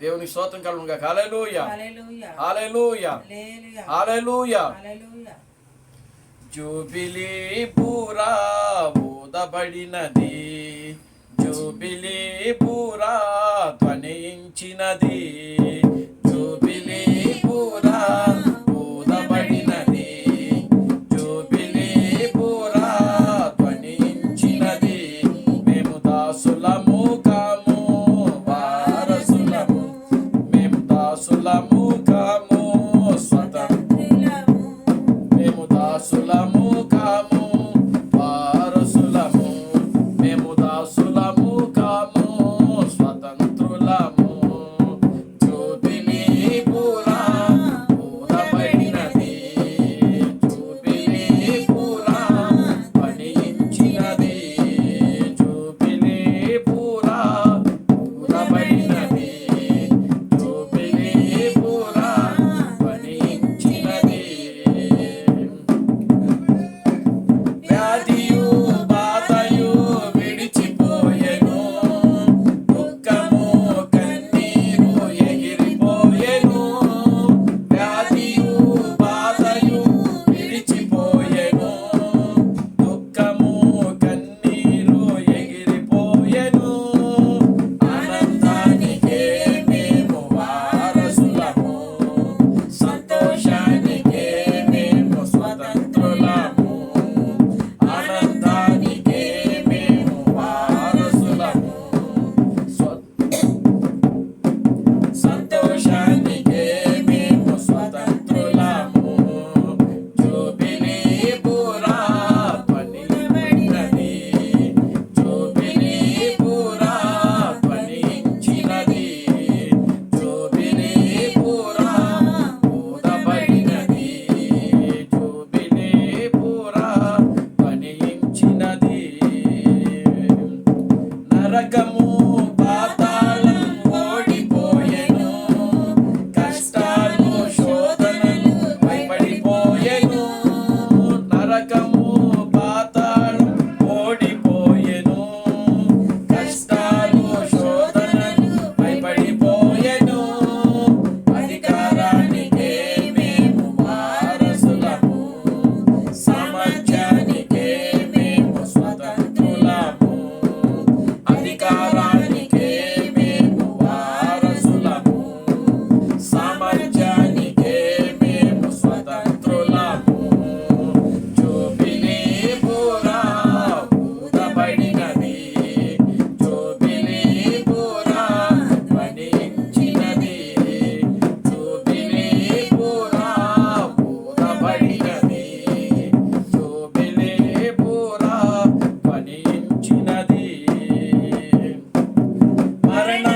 దేవుని స్తోత్రం కలుగును గాక హల్లెలూయా. హల్లెలూయా. జూబిలీ పూరా ఊదబడినది. జూబిలీ పూరా ధ్వనించినది. Hare